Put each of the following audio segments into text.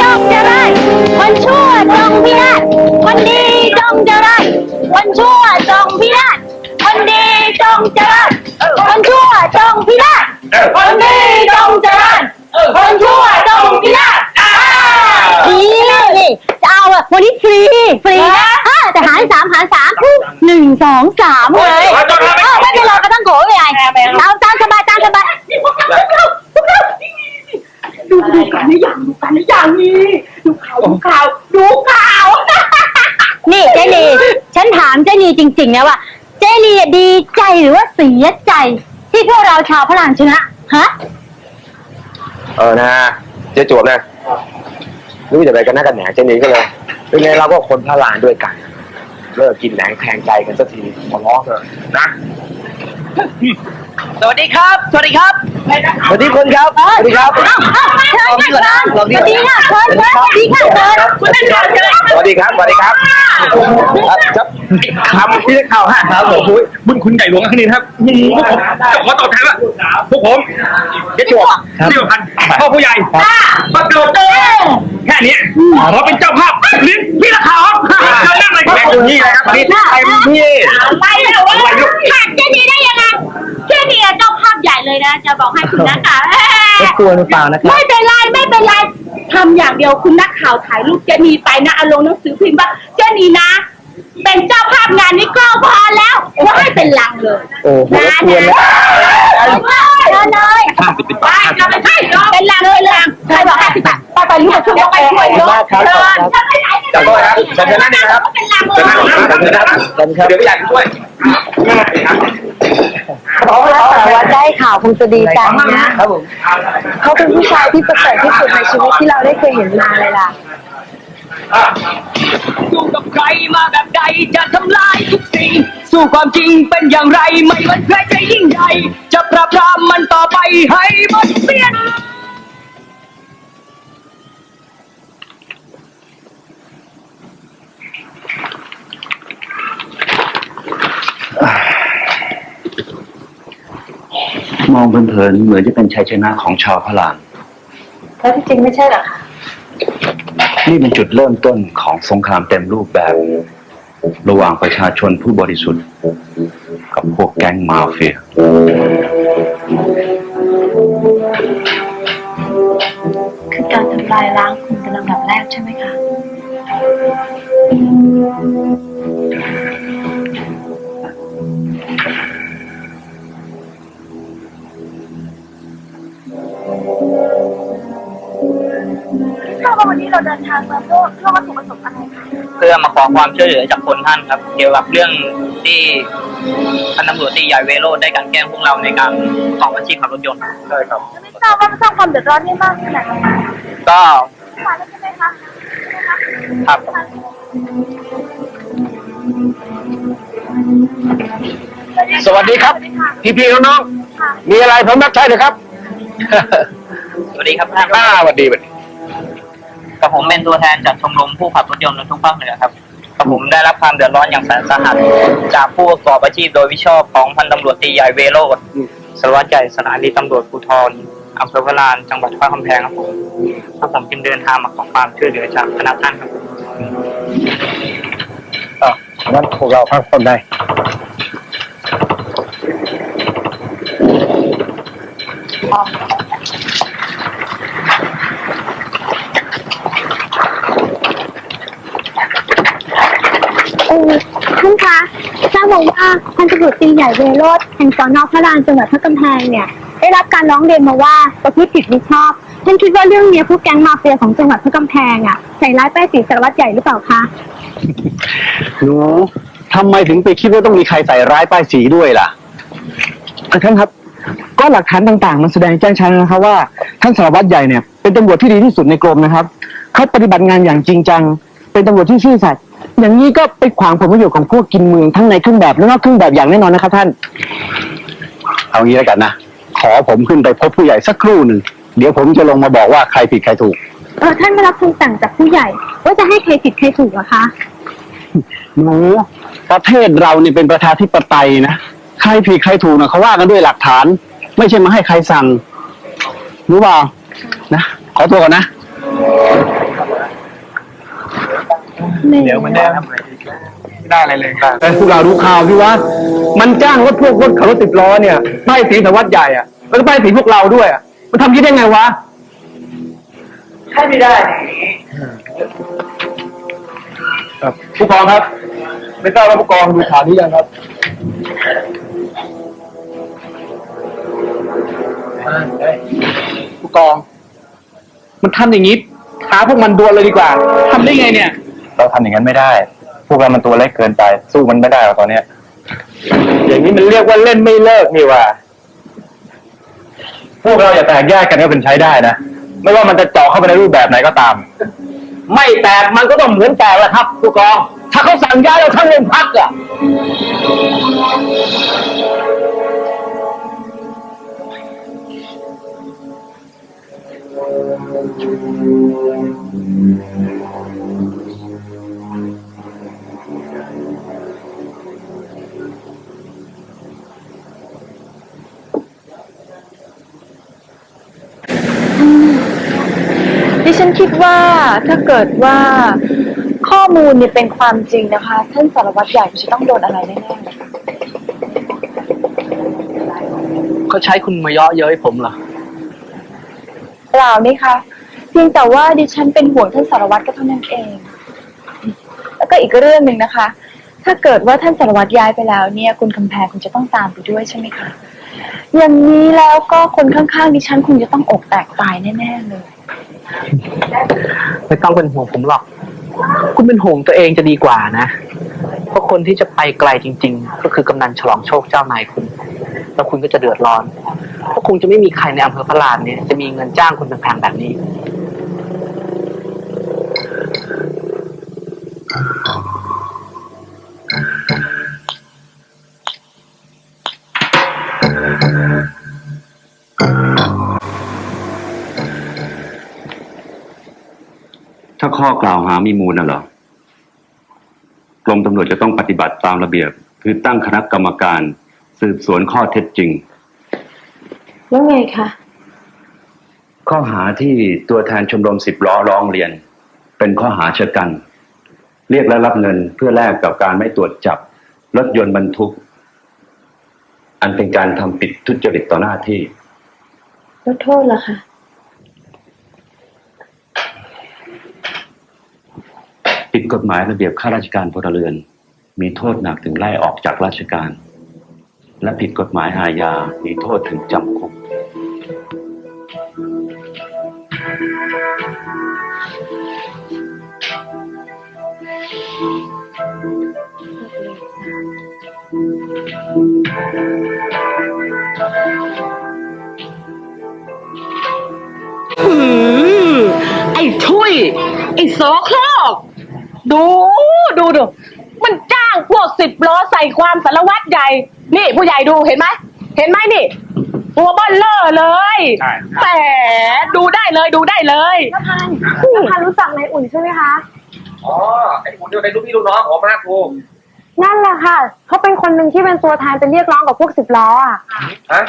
จงเจริญคนชั่วจงพินาศคนดีจงเจริญคนชั่วจงพินาศคนดีจงเจริญคนชั่วจงพินาศคนดีจงเจริญคนชั่วจงพินาศนี่นี่จะเอาอะวันนี้ฟรีฟรีนะอ่าแต่หารสามหารสามหนึ่งสองสามเลยเออไม่เป็นไรก็ต้องโกะไม่เป็นไรเอาตามสบายตามสบาย ดูดูกันหรือยังดูกันหรือยังนี่ดูข่าวดูข่าวดูข่าว นี่เจนีฉันถามเจนีจริง ๆ นะว่า เจนีดีใจหรือว่าเสียใจ ที่พวกเราชาวพลังชนะฮะเออนะเจ๊จวบนะรู้จะไปกันหน้ากันแหนเจนี่ก็เลยเป็นไงเราก็คนพระลานด้วยกันเลิกกินแหนงแทงใจกันสักทีขอร้องเถอะนะ สวัสดีครับ สวัสดีครับ สวัสดีคนครับ สวัสดีครับเอ้าเอ้าเชิญค่ะเชิญสวัสดีค่ะเชิญเชิญสวัสดีค่ะเชิญคุณท่านเชิญเชิญสวัสดีครับ สวัสดีครับ ครับคำที่ได้ข่าวฮะครับผมบุญคุณใหญ่หลวงคณินครับพวกผมจะขอตอบแทนว่าพวกผมเจ๊จวบเดี่ยวพันธุ์พ่อผู้ใหญ่ประเกิดแค่นี้เราเป็นเจ้าภาพลิ้นพี่ละขาวเชิญนั่งเลยครับแม่นี่เลยครับนี่เต็มที่ไปแล้วว่าขาดเจนีได้ยังไง เลยนะ จะบอกให้คุณนะคะรบกวนหรือเปล่านะครับไม่เป็นไรไม่เป็นไรทำอย่างเดียวคุณนักข่าวถ่ายรูปเจนีไปนะเอาลงหนังสือพิมพ์ว่าเจนีนะ เป็นเจ้าภาพงานนี้ก็พอแล้วว่าให้เป็นลังเลยโอ้โหรบกวนนะเชิญเลยไปจะไป ใช่เป็นลังเลยลังใครบอกห้าสิบบาทไปไปรู้ว่าช่วยไปช่วยเยอะเชินถ้าไม่ไหนขอโทษครับเชิญนั่งนี่นะครับเป็นลังเลยครับเชินั่งครับเดี๋ยวพี่อยากช่วยครับแต่ว่าได้ข่าวคงจะดีใจนะครับผมเขาเป็นผู้ชายที่ประเสริฐที่สุดในชีวิตที่เราได้เคยเห็นมาเลยล่ะ อยู่กับใครมาแบบใดจะทำลายทุกสิ่ง สู้ความจริงเป็นอย่างไร ไม่มันใครจะยิ่งใหญ่ จะปราบปรามมันต่อไปให้หมดเปลี่ยนมองเพลินๆเหมือนจะเป็นชัยชนะของชาวพระลานแล้วที่จริงไม่ใช่หรอคะ นี่เป็นจุดเริ่มต้นของสงครามเต็มรูปแบบ ระหว่างประชาชนผู้บริสุทธิ์ กับพวกแก๊งมาเฟีย คือการทำลายล้างคุณเป็นลำดับแรกใช่ไหมคะ นนี้เราเดินทางมาเพื่อเพื่อวัตถุประสงค์อะไรคะเพื่อมาขอความช่วยเหลือจากคนท่านครับ เกี่ยวกับเรื่องที่พันตำรวจตีใหญ่เวโรดได้กลันแกล้งพวกเราในการของอาชีพขับรถยนต์ใช่ครับ ไม่ทราบว่าสร้างความเดือดร้อนให้มากขนาดไหนคะก็มาแล้วใช่ไหมคะครับ สวัสดีครับ พี่ๆน้องๆมีอะไรผมรับใช้เลยครับ สวัสดีครับท่าน อ่าสวัสดีสวัสดี กับผมเป็นตัวแทนจากชมรมผู้ขับรถยนต์ในทุกภาคเหนือครับกับผมได้รับความเดือดร้อนอย่างแสนสาหัสจากผู้ประกอบอาชีพโดยวิชอบของพันตำรวจตีใหญ่เวโรดสารวัตรใหญ่สถานีตำรวจภูธรอำเภอพระลานจังหวัดพระคำแพงครับผมถ้าผมจึงเดินทางมาขอความช่วยเหลือจากคณะท่านครับอะงั้นพวกเราพักผ่อนได้เออ ท่านคะทราบมาว่าพันตำรวจตรีใหญ่เวโรธแห่งสอนอพระลานจังหวัดพระกำแพงเนี่ย ได้รับการร้องเรียนมาว่าประพฤติผิดมิชอบ ท่านคิดว่าเรื่องเนี้ยพวกแก๊งมาเฟียของจังหวัดพระกำแพงอะใส่ร้ายป้ายสีสารวัตรใหญ่หรือเปล่าคะหนูทำไมถึงไปคิดว่าต้องมีใครใส่ร้ายป้ายสีด้วยล่ะ ท่านครับ ก็หลักฐานต่างๆ มันแสดงแจ้งชัดนะครับว่าท่านสารวัตรใหญ่เนี่ยเป็นตำรวจที่ดีที่สุดในกรมนะครับเขาปฏิบัติงานอย่างจริงจัง เป็นตำรวจที่ซื่อสัตย์ อย่างนี้ก็ไปขวางผลประโยชน์ของพวกกินเมืองทั้งในเครื่องแบบและนอกเครื่องแบบอย่างแน่นอนนะครับท่าน เอางี้แล้วกันนะ ขอผมขึ้นไปพบผู้ใหญ่สักครู่หนึ่ง เดี๋ยวผมจะลงมาบอกว่าใครผิดใครถูก เออท่านไม่รับคำสั่งจากผู้ใหญ่ ว่าจะให้ใครผิดใครถูกเหรอคะหนูประเทศเรานี่เป็นประชาธิปไตยนะ ใครผิดใครถูกนะเขาว่ากันด้วยหลักฐาน ไม่ใช่มาให้ใครสั่ง รู้เปล่านะ ขอตัวก่อนนะค เดี๋ยวมันได้ไม่ได้อะไรเลยแต่พวกเราดูข่าวสิวะมันจ้างรถพวกคนขับรถติดล้อเนี่ยป้ายสีสารวัตรใหญ่อะแล้วก็ป้ายสีพวกเราด้วยอะมันทำอยี่ได้ไงวะให้ไม่ได้ผู้กองครับ ไม่ทราบว่าผู้กองดูข่าวนี้ยังครับผู้กอง มันทำอย่างนี้ท้าพวกมันดวลเลยดีกว่าทำได้ไงเนี่ย เราทำอย่างนั้นไม่ได้ พวกเรามันตัวเล็กเกินไป สู้มันไม่ได้หรอกตอนเนี้ย อย่างนี้มันเรียกว่าเล่นไม่เลิกนี่ว่า พวกเราอย่าแตกแยกกันก็เป็นใช้ได้นะ ไม่ว่ามันจะเจาะเข้าไปในรูปแบบไหนก็ตาม ไม่แตกมันก็ต้องเหมือนแตกแหละครับผู้กอง ถ้าเขาสั่งย้ายเราทั้งโรงพักอะ คิดว่าถ้าเกิดว่าข้อมูลเนี่ยเป็นความจริงนะคะ ท่านสารวัตรใหญ่จะต้องโดนอะไรแน่ๆเลยค่ะเขาใช้คุณมาเยาะเย้ยผมเหรอ เปล่านี่คะเพียงแต่ว่าดิฉันเป็นห่วงท่านสารวัตรก็เท่านั้นเอง แล้วก็อีกเรื่องหนึ่งนะคะ ถ้าเกิดว่าท่านสารวัตรย้ายไปแล้วเนี่ย คุณคำแพงคุณจะต้องตามไปด้วยใช่ไหมคะ อย่างนี้แล้วก็คนข้างๆดิฉันคงจะต้องอกแตกตายแน่ๆเลย ไม่ต้องเป็นห่วงผมหรอก คุณเป็นห่วงตัวเองจะดีกว่านะ เพราะคนที่จะไปไกลจริง ๆ ก็คือกำนันฉลองโชคเจ้านายคุณ แล้วคุณก็จะเดือดร้อน เพราะคงจะไม่มีใครในอำเภอพระลานเนี่ยจะมีเงินจ้างคุณแพงๆแบบนี้ ข้อกล่าวหามีมูลน่ะเหรอกรมตำรวจจะต้องปฏิบัติตามระเบียบ คือตั้งคณะกรรมการสืบสวนข้อเท็จจริง แล้วไงคะ ข้อหาที่ตัวแทนชมรมสิบล้อร้องเรียน เป็นข้อหาชะกัน เรียกและรับเงินเพื่อแลกกับการไม่ตรวจจับรถยนต์บรรทุก อันเป็นการทำผิดทุจริตต่อหน้าที่ แล้วโทษล่ะคะ ผิด กฎหมายระเบียบข้าราชการพลเรือน มีโทษหนักถึงไล่ออกจากราชการ และผิดกฎหมายอาญา มีโทษถึงจำคุก หืมไอ้ทุยไอ้โสโคร ดูดูดู มันจ้างพวกสิบล้อใส่ความสารวัตรใหญ่ นี่ผู้ใหญ่ดูเห็นไหม เห็นไหมนี่ ตัวเบอลเลอร์เลยใช่ แหมดูได้เลยดูได้เลย นภันนภันรู้จักนายอุ่นใช่ไหมคะ อ๋อ ไอ้คุณเนี่ยเป็นลูกพี่ลูกน้องผมนะครูนั่นแหละค่ะ เขาเป็นคนหนึ่งที่เป็นตัวแทนไปเรียกร้องกับพวกสิบล้ออะ ฮะ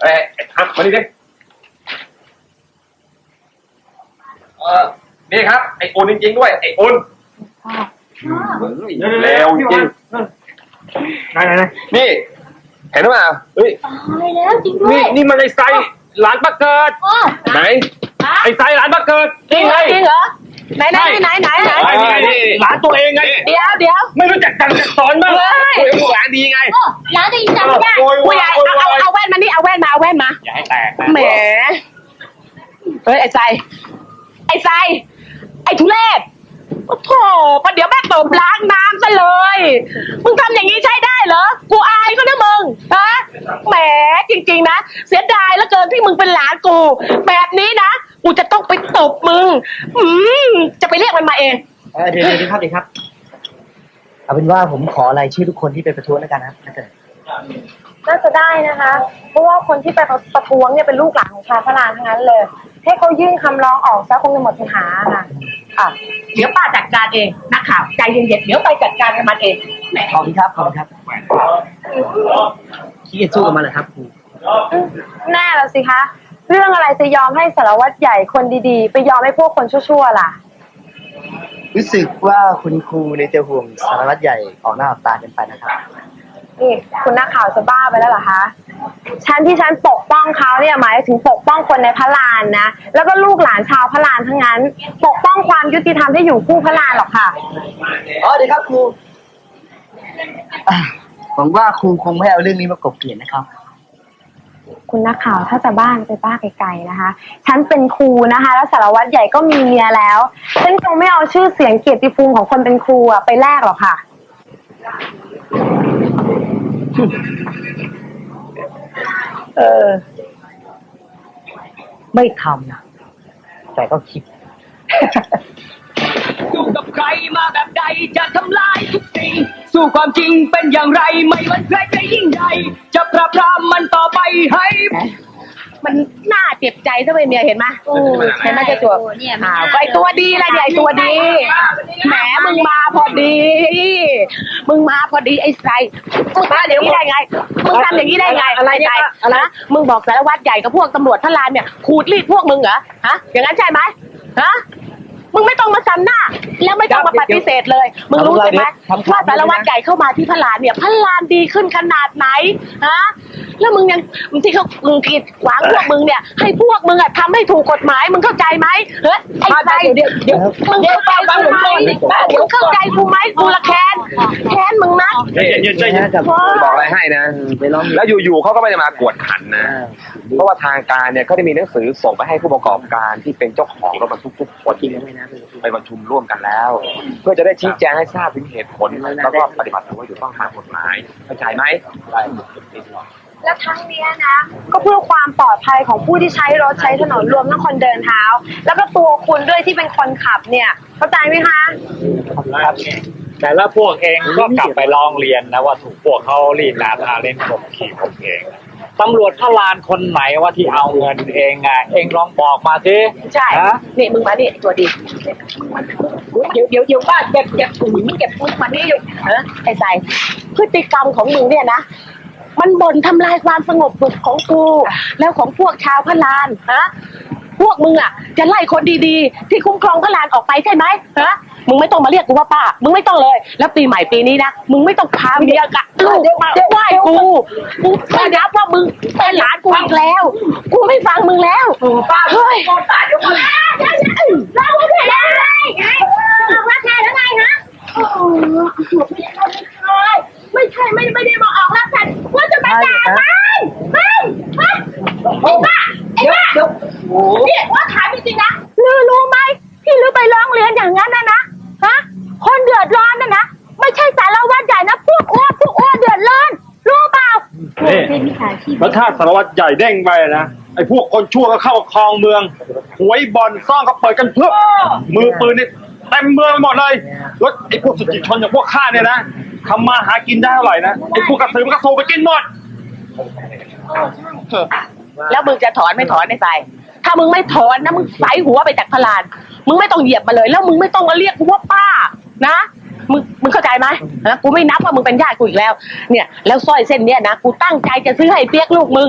เอ้ยครับมาดิดิเออนี่ครับ ไอ้อุ่นจริงๆด้วย ไอ้อุ่น เร็วจริงไหนไหนไหนนี่เห็นหรือเปล่าเฮ้ยตายแล้วจริงด้วนี่ยนี่มันไอ้ไซหลานประเกิดอ๋อไหน ไอ้ไซหลานประเกิดจรินี่งเหรไงอจริงเหรอไหนไหนไหนไหนไหนไอ้นี่ไงนี่หลานตัวเองไง เดี๋ยวเดี๋ยว ไม่รู้จักกันจักสอนบ้างเฮ้ย คุยกับหลานดีไง โอ้ร้านจะยิงจำไม่ได้โวยวาผู้ยใหญ่โวเอายวายเอาเอาแว่นมานี่เอาแว่นมาเอาแว่นมา อย่าให้แตกนะแหม เฮ้ยไอ้ใจ ไอ้ใจ ไอ้ทุเรศ โอ้โถประเดี๋ยวแม่ตบล้างน้ำซะเลย มึงทำอย่างนี้ใช้ได้เหรอ กูอายก็นะมึงฮะแหมจริง ๆ นะ เสียดายแล้วเกินที่มึงเป็นหลานกู แบบนี้นะ กูจะต้องไปตบมึง อืมจะไปเรียกมันมาเอง เออเดี๋ยวเดี๋ยวเดี๋ยวครับเดี๋ยวครับ เอาเป็นว่าผมขอรายชื่อทุกคนที่ไปประท้วงแล้วกันนะครับถ้าเกิด น่าจะได้นะคะ เพราะว่าคนที่ไปประท้วงเนี่ยเป็นลูกหลานของชาวพระลานทั้งนั้นเลย ให้เขายื่นคำร้องออกซะคงจะหมดปัญหาค่ะ อะเดี๋ยวป้าจัดการเองนักข่าวใจเย็นๆเดี๋ยวไปจัดการกับมันเองแหมขอบคุณครับขอบคุณครับขี้เกียจสู้กับมันเหรอครับครูแน่แล้วสิคะ เรื่องอะไรจะยอมให้สารวัตรใหญ่คนดีๆ ไปยอมให้พวกคนชั่วๆล่ะ รู้สึกว่าคุณครูในยจะห่วงสารวัตรใหญ่ออกหน้าออกตากันไปนะครับ นี่คุณนักข่าวจะบ้าไปแล้วเหรอคะฉันที่ฉันปกป้องเขาเนี่ยหมายถึงปกป้องคนในพระลานนะ แล้วก็ลูกหลานชาวพระลานทั้งนั้น ปกป้องความยุติธรรมที่อยู่คู่พระลานหรอกค่ะ อ๋อเดี๋ยวครับครูอะหวังว่าครูคงไม่เอาเรื่องนี้มากบเกลียนนะครับ คุณนักข่าวถ้าจะบ้านไปบ้าไกลๆนะคะ ฉันเป็นครูนะคะ แล้วสารวัตรใหญ่ก็มีเมียแล้ว ฉันคงไม่เอาชื่อเสียงเกียรติภูมิของคนเป็นครูอะไปแลกหรอกค่ะ เออ ไม่ทำนะแต่ก็คิดอยู่กับใครมาแบบใดจะทำลายทุกสิ่ง สู้ความจริงเป็นอย่างไร ไม่วันใครจะยิ่งใหญ่จะปราบปรามมันต่อไปให้ มันน่าเจ็บใจซะไปเมียเห็นไหมเห็นไหมเจ้าตัวอ้าวก็ไอตัวดีละเนี่ยไอตัวดี แหมมึงมาพอดี มึงมาพอดีไอ้ไซมึงทำอย่างนี้ได้ไง มึงทำอย่างนี้ได้ไงอะไรไงนะมึงบอกสารวัตรใหญ่กับพวกตำรวจทลานเนี่ยขูดรีดพวกมึงเหรอ ฮะ อย่างนั้นใช่ไหมฮะ มึงไม่ต้องมาซ้ำหน้า แล้วไม่ต้องมาปฏิเสธเลย มึงรู้ใช่ไหมทำข่าวว่าสารวัตรใหญ่เข้ามาที่พระลานเนี่ยพระลานดีขึ้นขนาดไหนฮะแล้วมึงยังมึงที่เขามึงกีดขวางพวกมึงเนี่ยให้พวกมึงอะทำให้ถูกกฎหมายมึงเข้าใจไหมเฮ้ยไอ้ใจเดี๋ยวเดี๋ยวมึงเข้าใจกูไหมมึงเข้าใจกูไหมกูละแค้นแค้นมึงนะเย็นๆใจเย็นบอกอะไรให้นะแล้วอยู่ๆเขาก็ไม่ได้มากวดขันนะเพราะว่าทางการเนี่ยเขาได้มีหนังสือส่งไปให้ผู้ประกอบการที่เป็นเจ้าของรถบรรทุกทุกคนไปประชุมร่วมกันแล้ว เพื่อจะได้ชี้แจงให้ทราบถึงเหตุผลแล้วก็ปฏิบัติตัวอยู่ต้องตามกฎหมายเข้าใจไหมและทั้งเนี้ยนะ ก็เพื่อความปลอดภัยของผู้ที่ใช้รถใช้ถนนรวมทั้งคนเดินเท้า แล้วก็ตัวคุณด้วยที่เป็นคนขับเนี่ย เข้าใจไหมคะแต่ละพวกเองก็กลับไปร้องเรียนนะว่าถูกพวกเขารีดนาทาเล่นข่มขี่ผมเอง ตำรวจพระลานคนไหนว่าที่เอาเงินเองอะเองลองบอกมาสิใช่ฮะนี่มึงมานี่ไอ้ตัวดีเดี๋ยวเดี๋ยวเดี๋ยวป้าเก็บเก็บถุงมึงเก็บมึงมานี่อยู่เออไอ้ใจพฤติกรรมของมึงเนี่ยนะมันบ่นทำลายความสงบสุขของกู แล้วของพวกชาวพระลานฮะ พวกมึงอะ จะไล่คนดีๆ ที่คุ้มครองพระลานออกไปใช่ไหมฮะมึงไม่ต้องมาเรียกกูว่าป้า มึงไม่ต้องเลย แล้วปีใหม่ปีนี้นะ มึงไม่ต้องพาเมียกับลูกมาไหว้กู กูไม่นับว่ามึงเป็นหลานกูอีกแล้ว กูไม่ฟังมึงแล้วป้าเฮ้ยป้าเดี๋ยวก่อนเราไม่ได้ไงบอกว่าใช่แล้วไงฮะ ไม่ใช่ไม่ไม่ได้มาออกรับแทนว่าจะมาด่ามันมันมันไอ้บ้าไอ้บ้าเนี่ยว่าถามจริงๆนะลือรู้ไหมที่ลือไปร้องเรียนอย่างนั้นนะนะฮะคนเดือดร้อนนะนะไม่ใช่สารวัตรใหญ่นะพวกอ้วนพวกอ้วนเดือดร้อนรู้เปล่าแล้วถ้าสารวัตรใหญ่เด้งไปนะไอ้พวกคนชั่วก็เข้าคลองเมืองหวยบ่อนซ่องก็เปิดกันเพื่อมือปืนนี่เต็มเมืองไปหมดเลยแล้วไอ้พวกสุจิชนอย่างพวกข้าเนี่ยนะ ทำมาหากินได้เท่าไหร่นะไอ้พวกกระสือมันก็โซไปกินหมด แล้วมึงจะถอนไม่ถอนไอ้ใจถ้ามึงไม่ถอนนะมึงใส่หัวไปจากพลาน มึงไม่ต้องเหยียบมาเลย แล้วมึงไม่ต้องมาเรียกกูว่าป้า นะ มึงมึงเข้าใจไหมนะกูไม่นับว่ามึงเป็นญาติกูอีกแล้ว เนี่ยแล้วสร้อยเส้นเนี้ยนะกูตั้งใจจะซื้อให้เปียกลูกมึง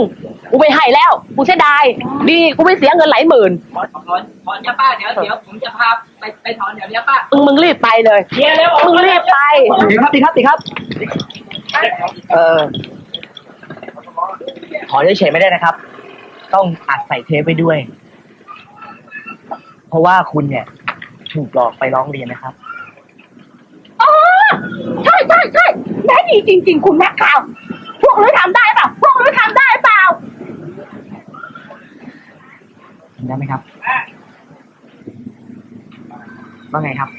กูไม่ให้แล้ว กูเสียดายดีกูไม่เสียเงินหลายหมื่นถอนถอนถอนจ้าป้าเดี๋ยวเดี๋ยวผมจะพาไปไปถอนเดี๋ยวนี้ป้ามึงมึงรีบไปเลยมึงรีบไปดีครับดีครับดีครับ เออถอนเฉยๆไม่ได้นะครับ ต้องอัดใส่เทปไปด้วย เพราะว่าคุณเนี่ยถูกหลอกไปร้องเรียนนะครับ ได้ดีจริง ๆ คุณนักข่าว พวกรู้ทำได้เปล่าพวกรู้ทำได้เปล่าได้ไหมครับ ว่าไงครับ